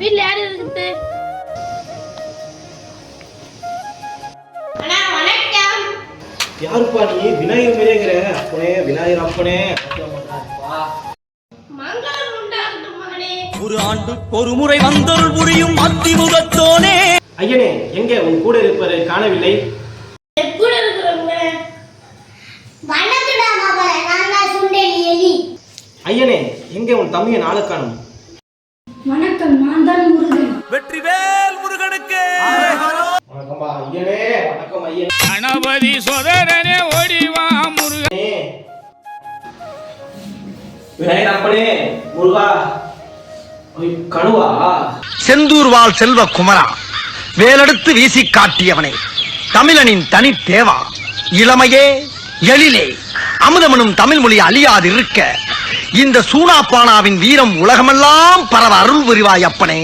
வீட்ல யாரு இருக்குது அண்ணா வணக்கம். யாருப்பா நீ? விநாயகர் மாதிரிங்கிற அப்பனே விநாயகர் அப்பனே. ஒரு ஆண்டு ஒரு முறை வந்தொருள் புரியும் அத்திமுகத்தோனே. ஐயனே எங்க? உன் கூட இருப்பதை காணவில்லை. கூட இருக்கிறவங்க. ஐயனே எங்க உன் தம்பியை நாளை காணும்? ஐயனே வணக்கம் ஐயனே. கணபதி சோதரனே ஓடிவா முருகன் விநாயகர் அப்பனே முருகா. கணுவா. செந்தூர் வாழ் செல்வ குமரா வேலெடுத்து வீசி காட்டியவனே தமிழனின் தனி தேவா இளமையே எழிலே. அமுதமனும் தமிழ் மொழி அழியாது இருக்க இந்த சூனாப்பானாவின் வீரம் உலகமெல்லாம் பரவ அருள் புரிவாய் அப்பனே.